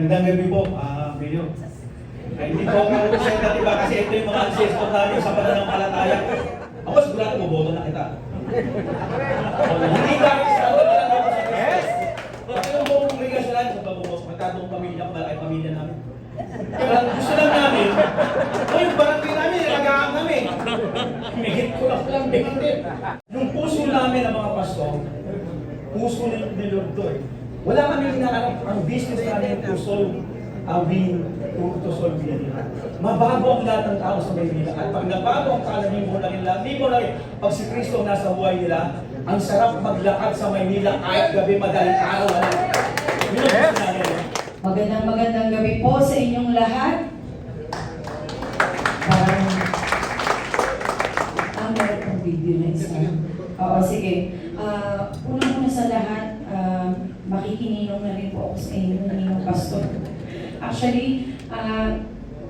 Magandang gabi po, ah, Mayor. Ay, hindi po ako representative ba kasi ito yung mga ancestor namin sa pananampalataya. Ako sigurado boboto na kita. Hindi sa ano na lang ako sa Yes! Kasi yung buong kongregasyon namin sa pagbubukas, magkatong pamilya ko, malaki pamilya namin. Kaya gusto lang namin, o yung barangay namin, nilagahan namin. Higit ko lang lang, higit din. Yung puso namin ng mga pastor, puso ni, Lord kami hinahanap ang business namin to solve uh, win, to, to solve win. Mabago ang lahat ng tao sa Maynila. At pag nabago ang kalalibo ng nila, libo lang pag si Kristo ang nasa buhay nila, ang sarap maglakad sa Maynila kahit gabi madaling araw. Ano? Yun ang namin. eh. Magandang magandang gabi po sa inyong lahat. Parang, ah, meron pong video na isa. Oo, sige. Ah, Una-una sa lahat, ah, makikininong na rin po ako sa inyo, Ninong Pastor. Actually, ah,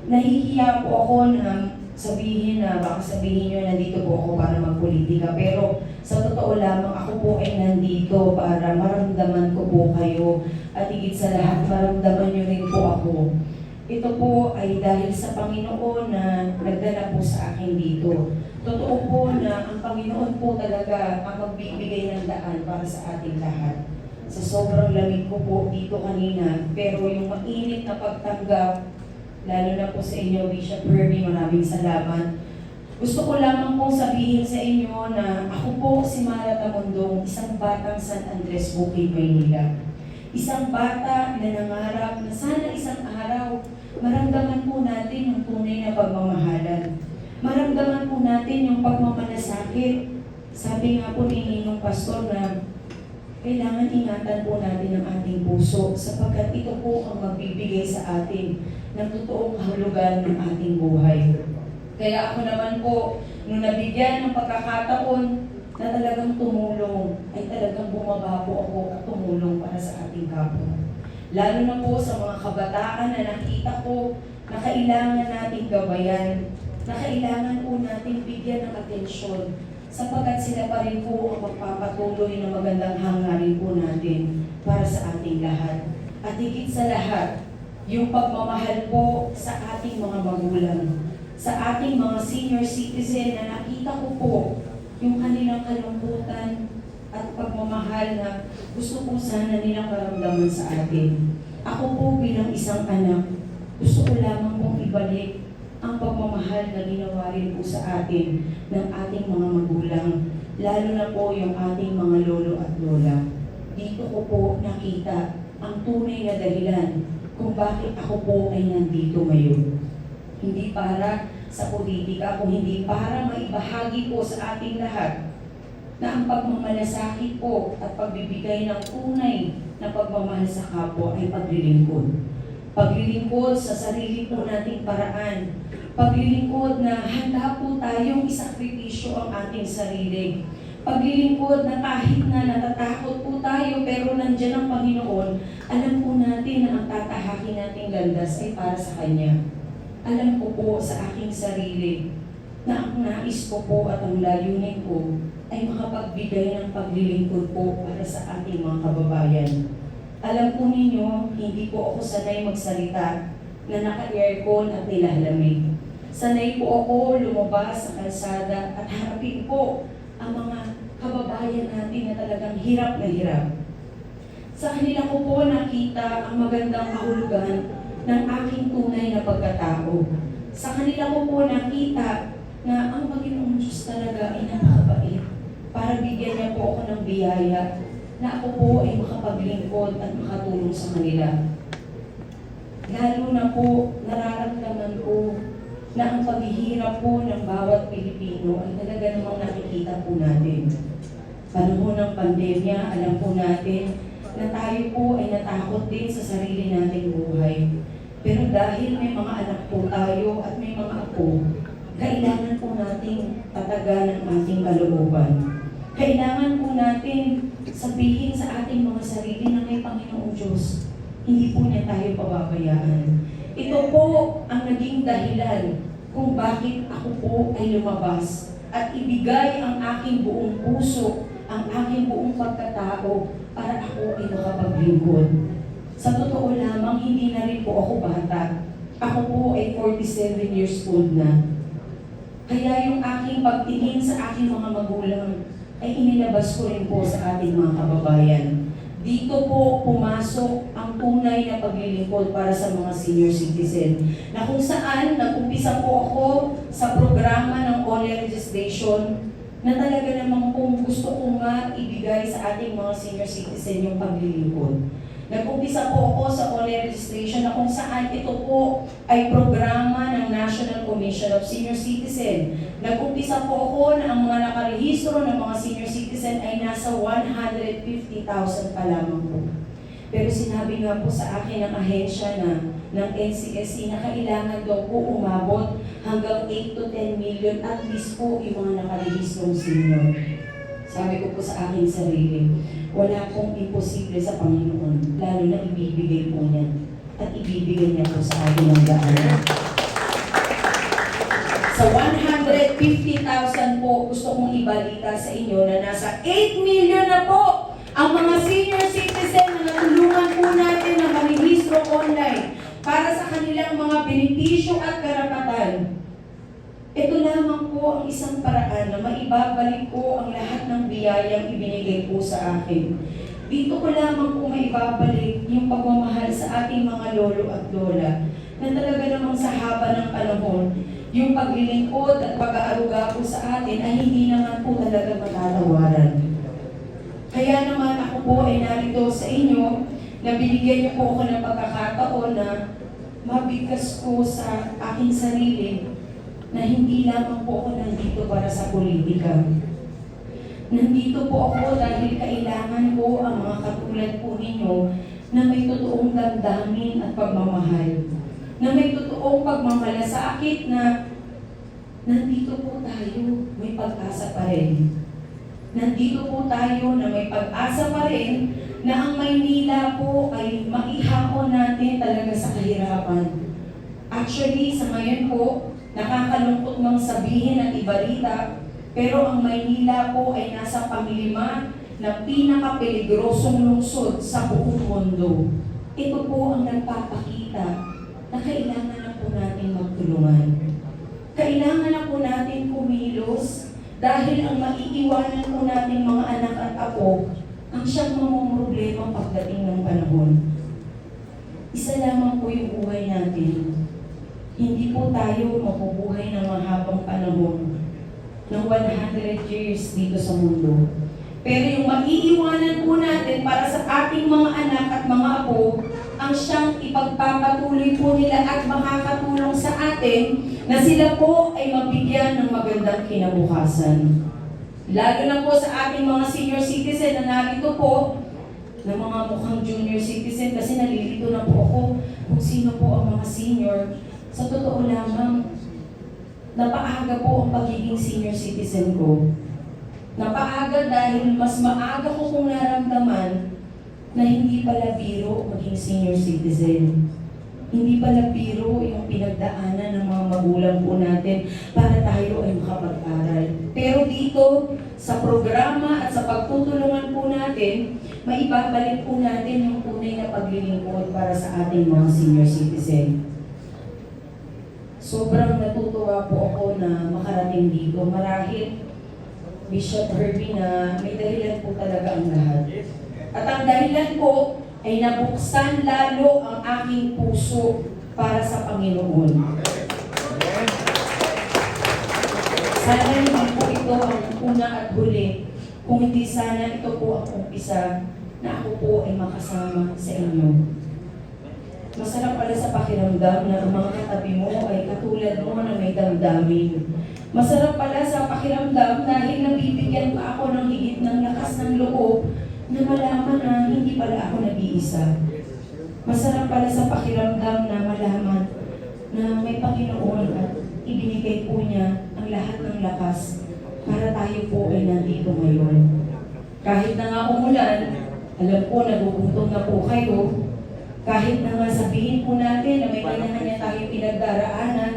nahihiya po ako na sabihin na baka sabihin nyo nandito po ako para magpolitika. Pero sa totoo lamang, ako po ay nandito para maramdaman ko po kayo at higit sa lahat, maramdaman nyo rin po ako. Ito po ay dahil sa Panginoon na nagdala po sa akin dito. Totoo po na ang Panginoon po talaga ang magbibigay ng daan para sa ating lahat. Sa sobrang lamig ko po dito kanina, pero yung mainit na pagtanggap, lalo na po sa inyo, Bishop Herbie, maraming salamat. Gusto ko lamang pong sabihin sa inyo na ako po si Mara Tamundong, isang batang San Andres Bukid, Maynila. Isang bata na nangarap na sana isang araw maramdaman po natin yung tunay na pagmamahalan. Maramdaman po natin yung pagmamalasakit. Sabi nga po ni Ninong Pastor na kailangan ingatan po natin ang ating puso sapagkat ito po ang magbibigay sa atin ng totoong kahulugan ng ating buhay. Kaya ako naman po, nung nabigyan ng pagkakataon na talagang tumulong, ay talagang bumaba po ako at tumulong para sa ating kapwa. Lalo na po sa mga kabataan na nakita ko na kailangan nating gabayan, na kailangan po nating bigyan ng atensyon sapagkat sila pa rin po ang magpapatuloy ng magandang hangarin po natin para sa ating lahat. At higit sa lahat, yung pagmamahal po sa ating mga magulang, sa ating mga senior citizen na nakita ko po yung kanilang kalungkutan at pagmamahal na gusto ko sana nilang maramdaman sa atin. Ako po bilang isang anak, gusto ko lamang pong ibalik ang pagmamahal na ginawa rin po sa atin ng ating mga magulang, lalo na po yung ating mga lolo at lola. Dito ko po nakita ang tunay na dahilan kung bakit ako po ay nandito ngayon. Hindi para sa politika, kung hindi para maibahagi po sa ating lahat na ang pagmamalasakit po at pagbibigay ng tunay na pagmamahal sa kapwa ay paglilingkod. Paglilingkod sa sarili po nating paraan. Paglilingkod na handa po tayong isakripisyo ang ating sarili. Paglilingkod na kahit na natatakot po tayo pero nandyan ang Panginoon, alam po natin na ang tatahakin nating landas ay para sa Kanya. Alam ko po sa aking sarili na ang nais ko po at ang layunin ko ay makapagbigay ng paglilingkod po para sa ating mga kababayan. Alam po ninyo, hindi po ako sanay magsalita na naka-aircon at nilalamig. Sanay po ako lumabas sa kalsada at harapin po ang mga kababayan natin na talagang hirap na hirap. Sa kanila ko po nakita ang magandang kahulugan ng aking tunay na pagkatao. Sa kanila ko po nakita na ang Panginoong Diyos talaga ay napakabait para bigyan niya po ako ng biyaya na ako po ay makapaglingkod at makatulong sa kanila. Lalo na po, nararamdaman ko na ang paghihirap po ng bawat Pilipino ay talaga namang nakikita po natin. Panahon ng pandemya, alam po natin na tayo po ay natakot din sa sarili nating buhay. Pero dahil may mga anak po tayo at may mga apo, kailangan po nating tatagan ang ating kalooban. Kailangan po natin sabihin sa ating mga sarili na may Panginoong Diyos, hindi po niya tayo pababayaan. Ito po ang naging dahilan kung bakit ako po ay lumabas at ibigay ang aking buong puso, ang aking buong pagkatao para ako ay makapaglingkod. Sa totoo lamang, hindi na Ako po ay 47 years old na. Kaya yung aking pagtingin sa aking mga magulang ay inilabas ko rin po sa ating mga kababayan. Dito po pumasok ang tunay na paglilingkod para sa mga senior citizen na kung saan nag-umpisa po ako sa programa ng ONE registration na talaga namang kung gusto ko nga ibigay sa ating mga senior citizen yung paglilingkod. Nag-umpisa po ako sa ONE registration na kung saan ito po ay programa ng National Commission of Senior Citizen. Nag-umpisa po ako na ang mga nakarehistro ng mga senior citizen ay nasa 150,000 pa lamang po. Pero sinabi nga po sa akin ng ahensya na ng NCSC na kailangan daw po umabot hanggang 8 to 10 million at least po yung mga nakarehistrong senior. Sabi ko po sa aking sarili, wala pong imposible sa Panginoon, lalo na ibibigay po niya. At ibibigay niya po sa atin ng daan. Sa 150,000 po, gusto kong ibalita sa inyo na nasa 8 million na po ang mga senior citizen na natulungan po natin na marehistro online para sa kanilang mga benepisyo at karapatan. Ito lamang po ang isang paraan na maibabalik ko ang lahat ng biyayang ibinigay po sa akin. Dito ko lamang po maibabalik yung pagmamahal sa ating mga lolo at lola na talaga namang sa haba ng panahon, yung paglilingkod at pag-aaruga po sa atin ay hindi naman po talaga matatawaran. Kaya naman ako po ay narito sa inyo na binigyan niyo po ako ng pagkakataon na mabigkas ko sa aking sarili na hindi lamang po ako nandito para sa politika. Nandito po ako dahil kailangan ko ang mga katulad po ninyo na may totoong damdamin at pagmamahal. Na may totoong pagmamalasakit na nandito po tayo, may pag-asa pa rin. Nandito po tayo na may pag-asa pa rin na ang Maynila po ay maihapon natin talaga sa kahirapan. Actually, sa ngayon po, nakakalungkot mang sabihin at ibalita, pero ang Maynila po ay nasa pamilima na pinakapeligrosong lungsod sa buong mundo. Ito po ang nagpapakita na kailangan na po natin magtulungan. Kailangan na po natin kumilos dahil ang maiiwanan po natin mga anak at apo ang siyang mamumroblema pagdating ng panahon. Isa lamang po yung buhay natin. Hindi po tayo mabubuhay ng mahabang panahon ng 100 years dito sa mundo. Pero yung maiiwanan po natin para sa ating mga anak at mga apo, ang siyang ipagpapatuloy po nila at makakatulong sa atin na sila po ay mabigyan ng magandang kinabukasan. Lalo na po sa ating mga senior citizen na narito po, na mga mukhang junior citizen kasi nalilito na po ako kung sino po ang mga senior. Sa totoo lamang, napaaga po ang pagiging senior citizen ko. Napaaga dahil mas maaga ko kung naramdaman na hindi pala biro maging senior citizen. Hindi pala biro yung pinagdaanan ng mga magulang po natin para tayo ay makapag-aral. Pero dito, sa programa at sa pagtutulungan po natin, maibabalik po natin yung tunay na paglilingkod para sa ating mga senior citizen. Sobrang natutuwa po ako na makarating dito. Marahil, Bishop Herbie na may dahilan po talaga ang lahat. At ang dahilan po ay nabuksan lalo ang aking puso para sa Panginoon. Sana hindi po ito ang una at huli, kung hindi sana ito po ang umpisa na ako po ay makasama sa inyo. Masarap pala sa pakiramdam na ang mga katabi mo ay katulad mo na may damdamin. Masarap pala sa pakiramdam dahil nabibigyan pa ako ng higit ng lakas ng loob na malaman na hindi pala ako nag-iisa. Masarap pala sa pakiramdam na malaman na may Panginoon at ibinigay po niya ang lahat ng lakas para tayo po ay nandito ngayon. Kahit na nga umulan, alam ko nagugutom na po kayo, kahit na nga sabihin po natin na may kanya-kanya tayo pinagdaraanan,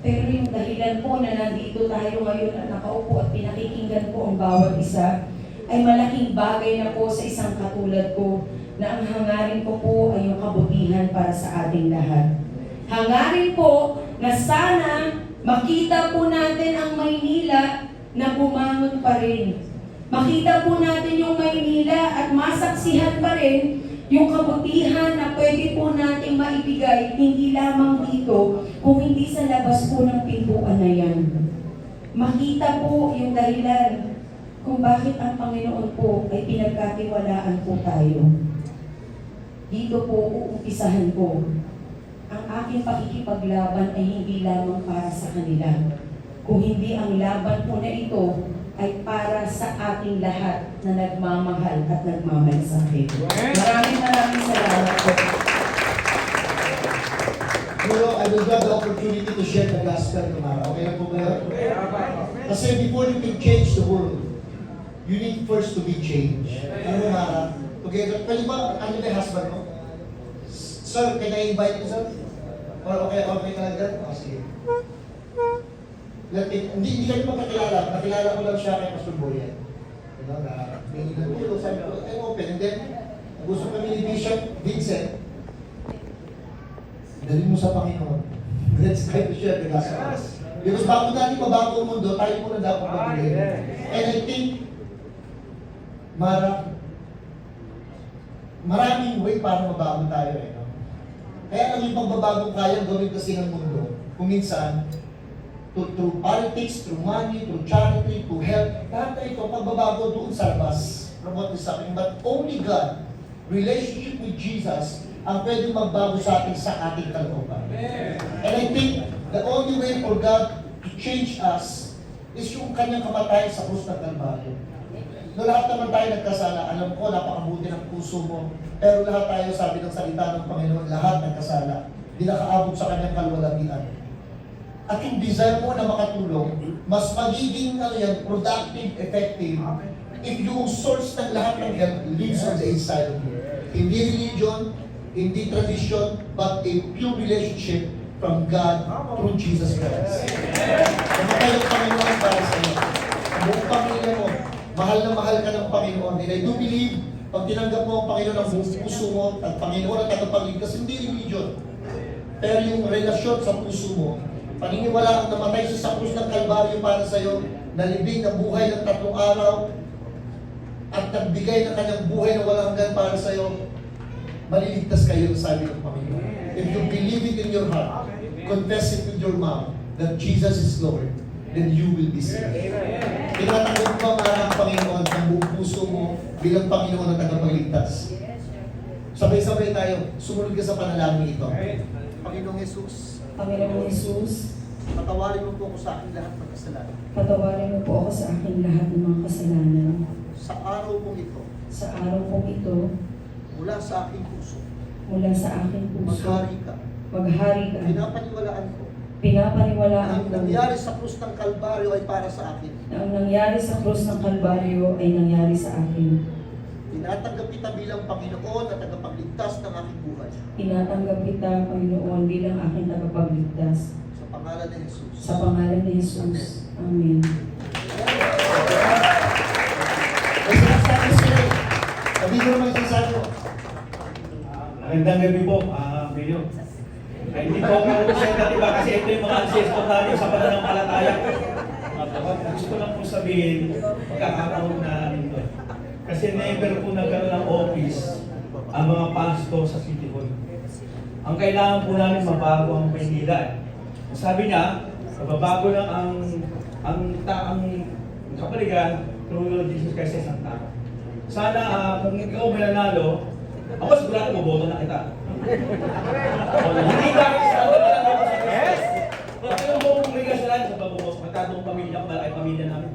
pero yung dahilan po na nandito tayo ngayon at nakaupo at pinakikinggan po ang bawat isa, ay malaking bagay na po sa isang katulad ko na ang hangarin ko po ay yung kabutihan para sa ating lahat. Hangarin po na sana makita po natin ang Maynila na bumangon pa rin. Makita po natin yung Maynila at masaksihan pa rin yung kabutihan na pwede po nating maibigay hindi lamang dito kung hindi sa labas po ng pintuan na yan. Makita po yung dahilan kung bakit ang Panginoon po ay pinagkatiwalaan po tayo. Dito po uumpisahan ko. Ang aking pakikipaglaban ay hindi lamang para sa kanila. Kung hindi ang laban po na ito ay para sa ating lahat na nagmamahal at nagmamalasakit. Maraming maraming salamat po. Pero I will grab the opportunity to share the gospel tomorrow. Okay lang po ba? Kasi before you can change the world, you need first to be changed. Ano Mara? Together, pwede ba, ano yung husband mo? Sir, can I invite you, sir? Or okay, okay ka lang dyan? Oh, sige. Hindi, hindi kami magkakilala. Nakilala ko lang siya kay Pastor Boyan. You know, na may nagtulong, sabi ko, I'm open. And then, gusto kami ni Bishop Vincent, Dali mo sa Panginoon. Let's try to share the gospel. Because bago natin mabago ang mundo, tayo muna dapat magbigay. And I think, Mara, maraming way para mabago tayo eh. No? Kaya ang yung pagbabagong kayang gawin kasi ng mundo, kung minsan, to, through politics, through money, through charity, through health, lahat na ito, pagbabago doon sa labas from what is happening. But only God, relationship with Jesus, ang pwedeng magbago sa atin sa ating kalooban. And I think the only way for God to change us is yung kanyang kamatayan sa krus ng Kalbaryo. No, lahat naman tayo nagkasala. Alam ko, napakabuti ng puso mo. Pero lahat tayo, sabi ng salita ng Panginoon, lahat nagkasala. Di nakaabot sa kanyang kalwalagian. At yung desire mo na makatulong, mas magiging ano yan, productive, effective, if yung source ng lahat ng help lives on the inside of you. Hindi religion, hindi tradition, but a pure relationship from God through Jesus Christ. Namatay ang Panginoon para sa iyo. Buong pamilya mo, mahal na mahal ka ng Panginoon. And I do believe, pag tinanggap mo ang Panginoon ang buong puso mo, at Panginoon ang tagapagligtas, hindi religion. Pero yung relasyon sa puso mo, paniniwala ang namatay siya sa krus ng Kalbaryo para sa iyo, nalibing ng buhay ng tatlong araw, at nagbigay ng kanyang buhay na walang hanggan para sa iyo, maliligtas kayo, sabi ng Panginoon. If you believe it in your heart, confess it with your mouth, that Jesus is Lord, then you will be saved. Tinatanggap mo ang ang Panginoon ng buong puso mo bilang Panginoon at tagapagligtas. Sabay-sabay tayo, sumunod ka sa panalangin ito. Panginoong Jesus, Panginoong Yesus, patawarin mo po ako sa aking lahat ng kasalanan. patawarin mo po ako sa aking lahat ng mga kasalanan. Sa araw pong ito, Sa araw pong ito, mula sa aking puso, mula sa aking puso, maghari ka. maghari ka. Pinapaniwalaan ko Pinapaniwalaan ang ko nangyari sa krus ng Kalbaryo ay para sa akin. na ang nangyari sa krus ng Kalbaryo ay nangyari sa akin. Tinatanggap kita bilang Panginoon at tagapagligtas ng aking buhay. Tinatanggap kita, Panginoon, bilang aking tagapagligtas. Sa pangalan ni Jesus. Sa pangalan ni Jesus. Amen. May sinasabi sila. Sabi ko naman sinasabi mo. Magandang gabi po, ah, Mayor. Ay, hindi po ako representative diba? kasi ito yung mga ancestor namin sa pananampalataya. At gusto lang po sabihin, pagkakataon na. Kasi never po nagkaroon ng office ang mga pastor sa City Hall. Ang kailangan po namin mabago ang Maynila. eh. Sabi niya, mababago lang ang ang taang kapaligan through Lord Jesus Christ sa isang tao. Sana ah, kung ikaw mananalo, ako sigurado boboto na kita. Hindi dahil sa ano na lang ako sa Kristo. Pag yung buong congregasyon sa babubo, matadong pamilya ko, malaki pamilya namin.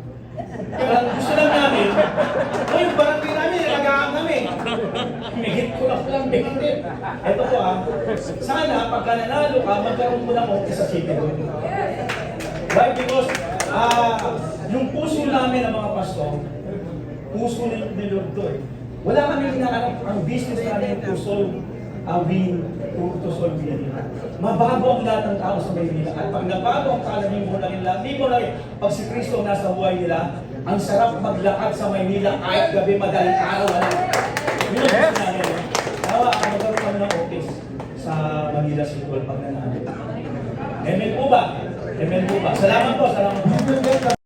Kaya gusto lang namin, o yung barangay namin, nilagahan namin. Higit ko lang lang din. Ito po ah, sana pagka nanalo ka, magkaroon mo ng office sa city. Why? Because ah, yung puso namin ng mga pastor, puso ni, ni Lord to eh. Wala kami hinahanap ang business namin to solve uh, win, to, to solve win. Mabago ang lahat ng tao sa Maynila. At pag nabago ang kalamin mo lang nila, hindi mo lang, pag si Kristo ang nasa buhay nila, ang sarap maglakad sa Maynila kahit gabi madaling araw. Wala. Yun ang gusto namin. Tawa, magkaroon kami ng office sa Manila. City Hall pag nanalo. Amen po ba? Amen po ba? Salamat po, salamat po.